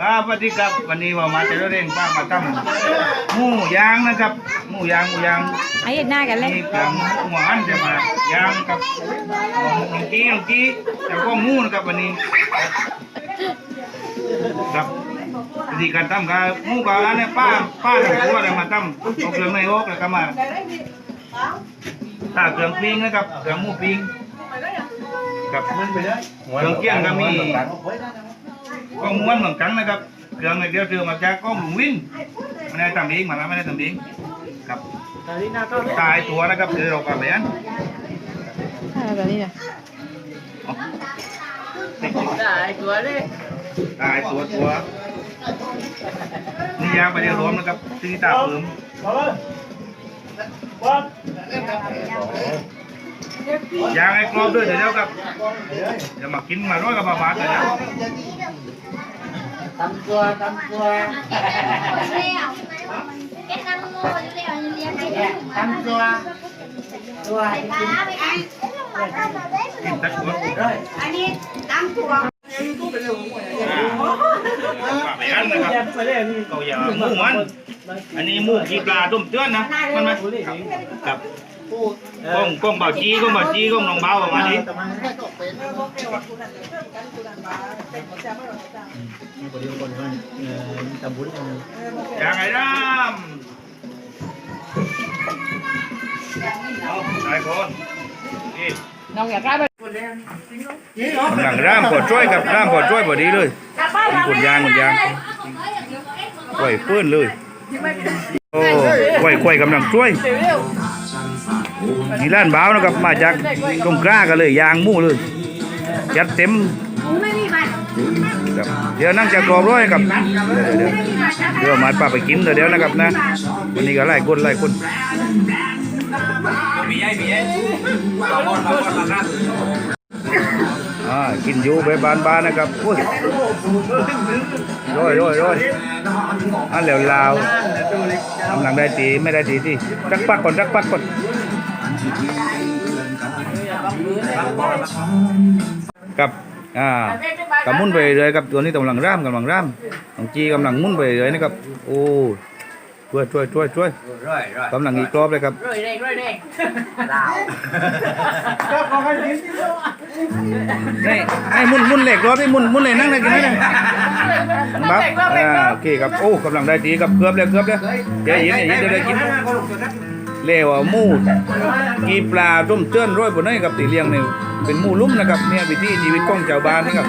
ครับสวัสดีครับวันนี้ว่ามาเจอเร่งป้ามาทำหมูยางนะครับหมูยางหมูยางไอ้หน้ากันเลยนี่เครื่องหมูหันจะมายางกับน้องกี้น้องกี้แต่ก็หมูนะครับวันนี้ ครับวิธีการทำกับหมูกับอันนี้ป้าป้าทำตัวอะไรมาทำเอาเครื่องในอกแล้วก็มาถ้าเครื่องปิ้งนะครับเครื่องหมูปิ้งกับเครื่องเคียงก็มี ก็ม้วนเหมือนกันนะครับเครื่องในเดียวเจอมาจากกล้องหลวงวินไม่ได้ทำเองมาแล้วไม่ได้ทำเองครับตายตัวนะครับเดี๋ยวเรากลับไปอันอะไรแบบนี้เนี่ยตัวเลยตายตัวตัวนี่ยางไปเดียวรวมนะครับที่ตาเพิ่ม ยางไอ้กรอบด้วยเดี๋ยวเดี๋ยวครับเดี๋ยวมากินมาร้อยกับมาบาทเดี๋ยวเดี๋ยวทำตัวทำตัว cái năm mua như leo như leo cái เนี่ยทำตัวตัวให้กิน ba mươi ăn กินตะกัวด้วย anh đi tám chục อ่าไปอันนะครับเขาอย่าหมูมันอันนี้หมูกีปลาต้มเตือนนะมันไหมครับ กล้องกล้องเบาจีกล้องเบาจีกล้องน้องเบาประมาณนี้อย่างไรน้ำเอาหลายคนนี่น้องอยากได้แบบหลังร่ามปวดช่วยกับร่ามปวดช่วยพอดีเลยมีกุญยางกุญยางไหวเพื่อนเลยโอ้ไหวไหวกำลังช่วย นี่ร้านบ้าวนะครับมาจากตรงกล้ากันเลยยางหมู่เลยยัดเต็มครับเดี๋ยวนั่งจะกรอบร้อยครับเดี๋ยวเดี๋ยวเดี๋ยวมาป้าไปกินเดี๋ยวเดี๋ยวนะครับนะวันนี้ก็ไล่คนไล่คนอ่ากินอยู่ไปบานบานๆนะครับอุ้ยโรยโรยโรยอันเหลวลาวกำลังได้ตีไม่ได้ตีที่จักปักก่อนจักปักก่อน กับอ่ากำมุนไปเลยครับตัวนี้กำลังร่ามกำลังร่ามน้องจีกำลังมุนไปเลยนะครับโอ้ช่วยช่วยช่วยช่วยกำลังอีกรอบเลยครับร้อยเร่งร้อยเร่งลาวนี่ไอ้มุนมุนเหล็กรอบนี่มุนมุนเหล็กนั่งเลยกินไหมเนี่ยครับโอเคครับโอ้กำลังได้ดีครับเกือบแล้วเกือบแล้วเดี๋ยวยินเดี๋ยวยินเดี๋ยวได้กิน เลวมูกีปลาต้มเตือนร้อยบนนี้ครับตีเลี้ยงนี่เป็นมูลุ่มนะครับเนี่ยวิถีชีวิตของชาวบ้านนี่ครับ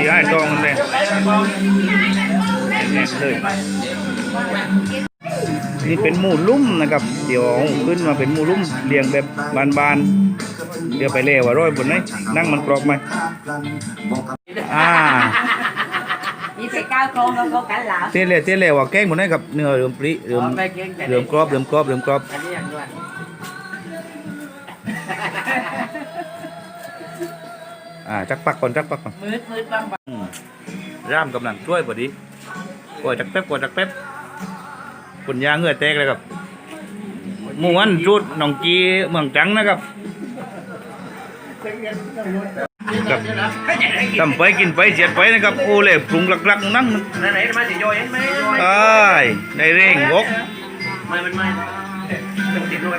ดีให้ตองเลยเนี่ยเลยนี่เป็นหมูลุ่มนะครับ เดี๋ยวขึ้นมาเป็นหมูลุ่มเลี้ยงแบบบานๆเดี๋ยวไปเล่ว่าร้อยบนไหนนั่งมันกรอบไหมอ่า นี่ไปก้าวโครงแล้วก็กันหลาวเต้นเล่เต้นเล่ว่าแกงบนไหนกับเนื้อเริ่มปริเริ่มไปเก่งแต่เริ่มกรอบเริ่มกรอบเริ่มกรอบอันนี้อย่างด้วยอ่าจักปักก่อนจักปักก่อนมืดมืดบังบังอืมร่ามกำลังช่วยพอดีกดจักแป๊บกดจักแป๊บปุ่นยางเหงื่อแตกเลยครับม้วนจุดหนองกีเมืองจังนะครับ ครับทำไปกินไปเสียดไปนะครับโอ้เล่ปรุงหลักๆนั่งไหนมาสิโยยไหมเอ้ยในเร่งวกไม่มันไม่มันติดด้วย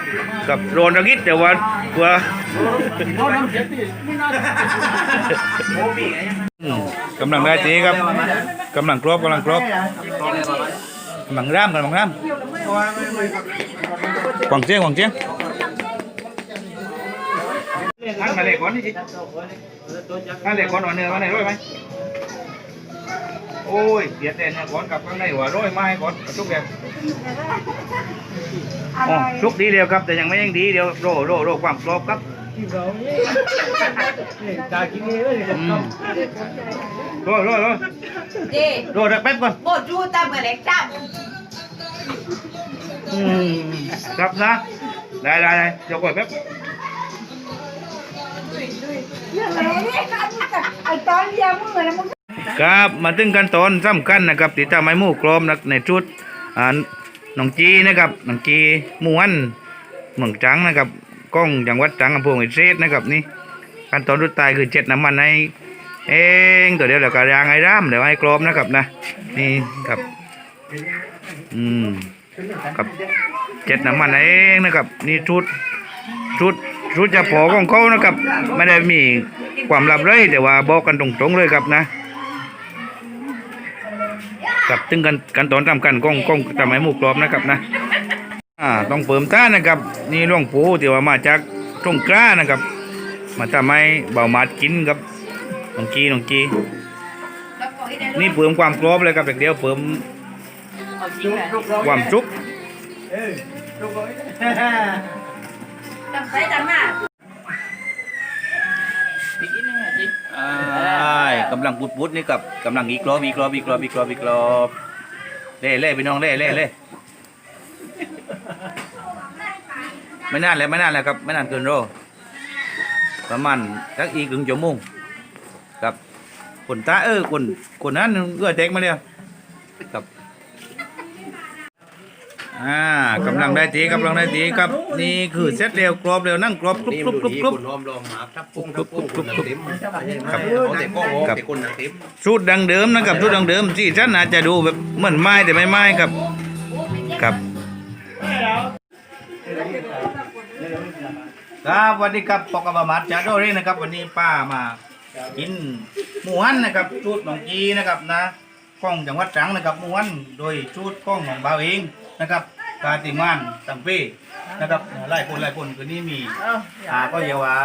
กับโรนระกิดแต่ว่าเพื่อโอ้ปีไงอืมกำลังได้ตีครับกำลังครบกำลังครบกำลังร่ามกำลังร่ามหวังเจียงหวังเจียง อันมาเลยก่อนนี่สิอันเลยก่อนวันเนื้อวันไหนร้อยไหมโอ้ยเดี๋ยวแต่เนี่ยก่อนกับข้างในหัวร้อยไม้ก่อนชุกเดียวอ๋อชุกดีเดียวครับ แต่ยังไม่ยังดีเดียวโรโรโรความกรอบครับอืมรอรอรอดีรอแป๊บก่อนโบจูตามเหมือนเล็กจับอืมครับนะได้ได้ได้เดี๋ยวก่อนแป๊บ ครับมาถึงขั้นตอนสำคัญนะครับติดตามไม้หมูกรอบนะในชุดอ่าหนองจีนะครับหนองจีม้วนเมืองจังนะครับกล้องจังหวัดจังอำเภอหัวเซดนะครับนี่ขั้นตอนสุดท้ายคือเจ็ดน้ำมันให้เองตัวเดียวเดี๋ยวก็ยางไอ้ร่ามเดี๋ยวให้กรอบนะครับนะนี่ครับอืมครับเจ็ดน้ำมันเองนะครับ นี่ชุดชุด ชุดจะพอของเขานะครับ ไม่ได้มีความลับเลยแต่ว่าบอกกันตรงๆเลยครับนะกับตึงกันกันตอนทำกันก้องก้องทำให้หมูกรอบนะครับนะอ่าต้องเปิมต้านะครับ นี่หล่วงปูที่ว่ามาจากตรงกล้านะครับ มาทำให้เบามาดกินครับน้องกีน้องกีนี่เพิ่มความกรอบเลยครับเด็กเดียวเพิ่มความจุกจำ ไปจำมาอ่ากำลังปุดปุดนี่กับกำลังอีกรอบอีกรอบอีกรอบอีกรอบอีกรอบเล่เล่พี่น้องเล่เล่เล่ไม่นานแล้วไม่นานแล้วครับไม่นานเกินรประมาณสักอีกหนึ่งชั่วโมงครับคนตาเออคนคนนั้นเอื้อเด็กมาเลย อ่ากำลังได้ทีกำลังได้ทีครับนี่คือเซตเร็วกรอบเร็วนั่งกรอบกรุบนี่กรุบดูกรุบดีกรุบ คุณรวมรวมมาทับปุ้งทับปุ้งคุณหนังเต็มครับเอาแต่ก้องแต่คนหนังเต็มสูตรดังเดิมนะครับสูตรดังเดิมที่ท่านอาจจะดูแบบเหมือนไม้แต่ไม่ไม้ครับครับครับสวัสดีครับปอกกบมาดจาโดเรนะครับ วันนี้ป้ามากินหมูหันนะครับสูตรหนองกีนะครับนะกล้องจังหวัดตรังนะครับหมูหันโดยสูตรกล้องของบ่าวเอง นะครับการติงานตังเป้นะครับหลายคนหลายคนคืนนี้มีอาก็เยาวา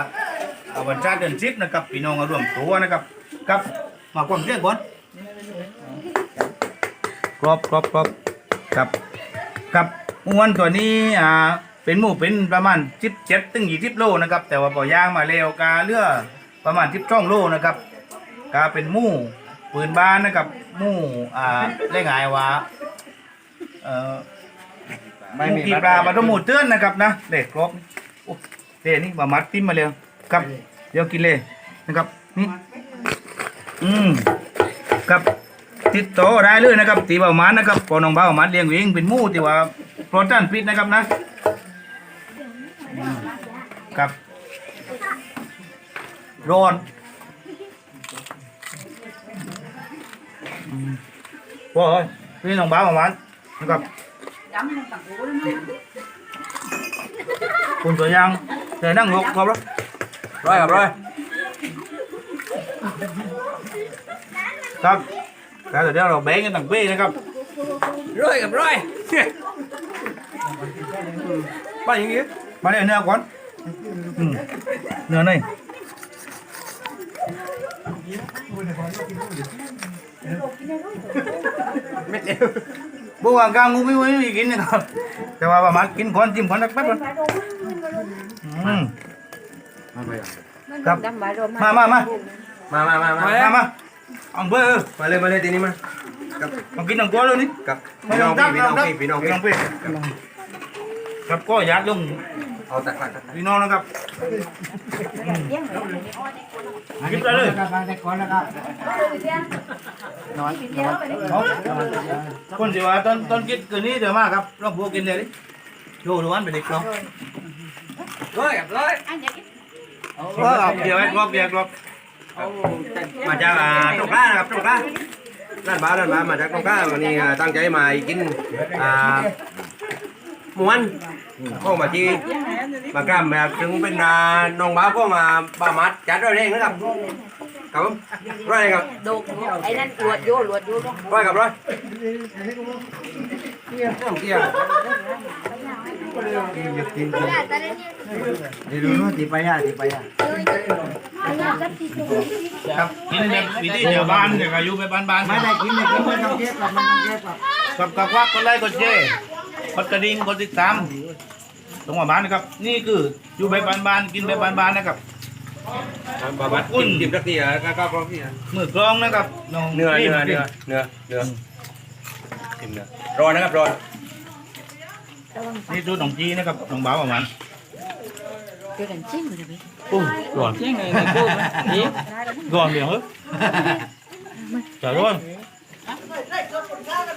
อาวันชาติเดือนสิบนะครับพี่น้องรวมตัวนะครับครับมาความเชื่อก่อนครบครบครบครับครับม้วนตัวนี้อ่าเป็นหมูเป็นประมาณสิบเจ็ดถึงยี่สิบโลนะครับ แต่ว่าปอย่างมาเร็วกาเลือประมาณสิบช่องโลนะครับกาเป็นหมูปืนบ้านนะครับหมูอ่าได้ไงว่าเอ่อ หมูกีปลามาต้องหมูเตือนนะครับนะเด็กครบโอ้เด็นี่บะมัดติ้มมาเร็วครับเดี๋ยวกินเลยนะครับนี่อืมครับติดต่อได้เลยนะครับตีเบาหมันนะครับพอน้องเบาหมันเลี้ยงเองเป็นหมูที่ว่าโปรตีนพิษนะครับนะอืมครับร้อนอืมพอเอ้ยพี่น้องเบาหมันนะครับ คุณตัวยังเดี๋ยวนั่งลงครับร้อยครับร้อยครับแล้วเดี๋ยวเราแบ่งกันต่างปีนะครับร้อยครับร้อยไปอย่างงี้มาเนี่ยเนื้อก่อนอืมเนื้อนี่ บัวกลางงูไม่ไม่กินนะครับแต่ว่าประมาณกินก่อนจิ้มก่อนสักแป๊บก่อนอืมครับมามามามามามามามามาเอาเบอร์มาเลยมาเลยทีนี้มากับเอากินทั้งตัวเลยนี่กับไม่พี่ต้น้อองงจับพี่พี่น้องไม่พี่ต้น้อองงพี่พี่ครับก็อยากลง เอาตักตักตักพี่น้องนะครับกินไปเลยได้ก่อนนะครับน้อยน้อยเอาคนที่ว่าตอนตอนกินคืนนี้เดี๋ยวมาครับลองพูกินเลยดิโยดูวันเป็นเด็กลองร้อยครับร้อยเออเดี๋ยวไอ้กรอบเดี๋ยวกรอบมาจากอ่าตรงกล้านะครับตรงกล้าด้านบ้านด้านบ้านมาจากตรงกล้าวันนี้อ่าตั้งใจมากินอ่า ม้วนเข้ามาที่มากล้ามแบบถึงเป็นอ่าน้องบ้าวก็มาบ้ามัดจัดร้อยเร่งนะครับครับผมร้อยเร่งครับดูไอ้นั่นลวดโยลวดโยร้อยครับร้อยเกี่ยวเกี่ยวแต่เดี๋ยวนี้เดี๋ยวดูนู่นตีไปอะตีไปอะอันนี้ก็ติดตัวครับกินแบบวิธีเดี๋ยวบ้านเดี๋ยวอายุไปบ้านบ้านไม่ได้กินเลยกินไม่ต้องเก็บกับมันต้องเก็บกับกับกับวักคนไล่คนเจ้ กดกระดิ่งกดติดตามตรงหัวบ้านนะครับ นี่คืออยู่แบบบ้านๆกินแบบบ้านๆนะครับบ้ามัดจิ้มจิ้มสักทีอะก็ก็ก็พี่มือกลองนะครับน้องเนื้อรีบเนื้อเนื้อเนื้อเนื้อจิ้มเนื้อรอนะครับรอนี่ดูหนองจีนะครับหนองบ่าวประมาณเดี๋ยวกันจิ้มเลยไหมโอ้ร้อนจริงเลยนี่ร้อนเดี๋ยวเฮ้ยจะร้อน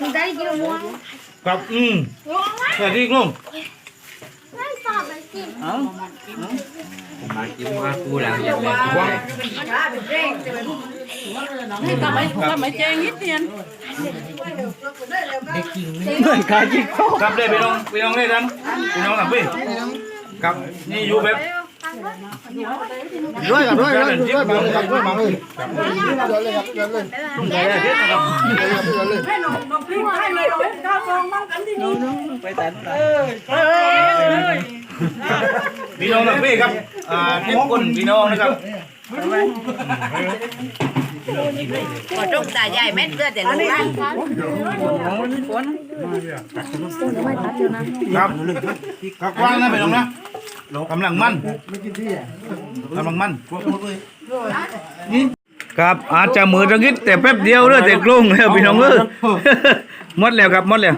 มันได้กี่โมง ครับอืมสวัสดีลุงไม่ตอบมันสิมาจิ้มมากูหลังอย่างไรเป็นเร่งก็ไม่ก็ไม่แจ้งนิดเดียวเหมือนกาจิกครับเลยพี่น้องพี่น้องเลยทั้งพี่น้องกับพี่ครับนี่อยู่แบบ ด้วยกับด้วยด้วยด้วยมาเลยครับด้วยมาเลยเดินเลยครับเดินเลยใหญ่เลยรับเดินเลยเดินเลยให้น้องน้องพี่ให้เลยน้องข้าวฟองมั่งกันที่นี่พี่น้องกับพี่ครับอ่าเจ็บก้นพี่น้องนะครับพอจุกตาใหญ่แม่เลือดแต่ลูกได้ครับครับว้างนะพี่น้องนะ กำลังมันกำลังมันครับอาจจะมือตะกิดแต่แป๊บเดียวเลยแต่กลุ้งแล้วพี่น้องเออหมดแล้วครับหมดแล้ว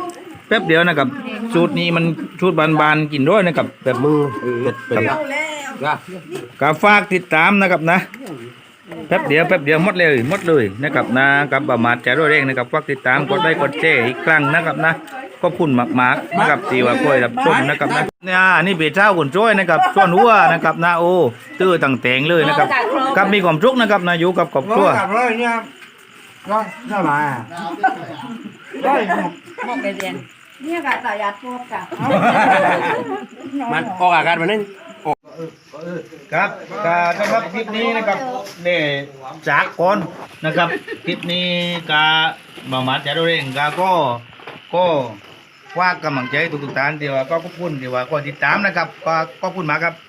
แป๊บเดียวนะครับสูตรนี้มันสูตรบานๆกินด้วยนะครับแบบมือครับก็ฝากติดตามนะครับนะแป๊บเดียวแป๊บเดียวหมดเลยหมดเลยนะครับนะกับบะหมาดใจด้วยเร่งนะครับฝากติดตามกดไลค์กดแชร์อีกครั้งนะครับนะ ขอบคุณมากๆนะครับที่ว่าคอยรับชมนะครับนะเนี่ยนี่เบเช้าคนช่วยนะครับส่วนหัวนะครับนะโอ้ตื้อต่างแต่งเลยนะครับครับมีความสุขนะครับนะอยู่กับครอบครัวกับร้อยเนี่ยร้อยเท่าไหร่มองไปเรียนเนี่ยกะตายาทั่วกะมันออกอากาศมานึงครับก็สำหรับคลิปนี้นะครับเนี่ยจากก่อนนะครับคลิปนี้กาบะหมาดใจด้วยเร่งกาก็ก็ ว่ากำลังใจทุกๆท่านที่ว่าก็ขอบคุณที่ว่าก็ติดตามนะครับก็ขอบคุณมากครับ